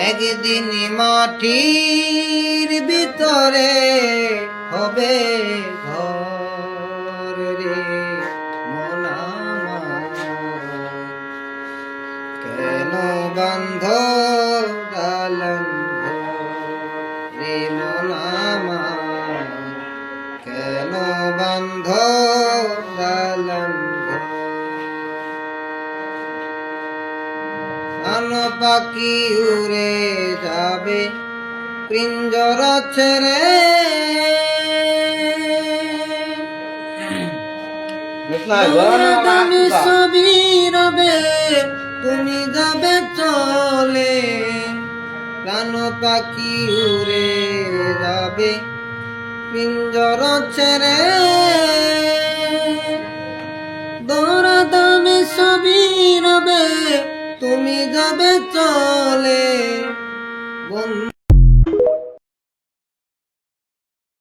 একদিন মাটির ভিতরে হবে ঘর রে কেন বন্ধ দালন রে মন কেন বন্ধ দালন আন পাখি উড়ে যাবে পিঞ্জর ছেড়ে। দামি ছবি রবে তুমি যাবে চলে। প্রাণ পাখি উড়ে যাবে পিঞ্জর ছেড়ে। তুমি চলে।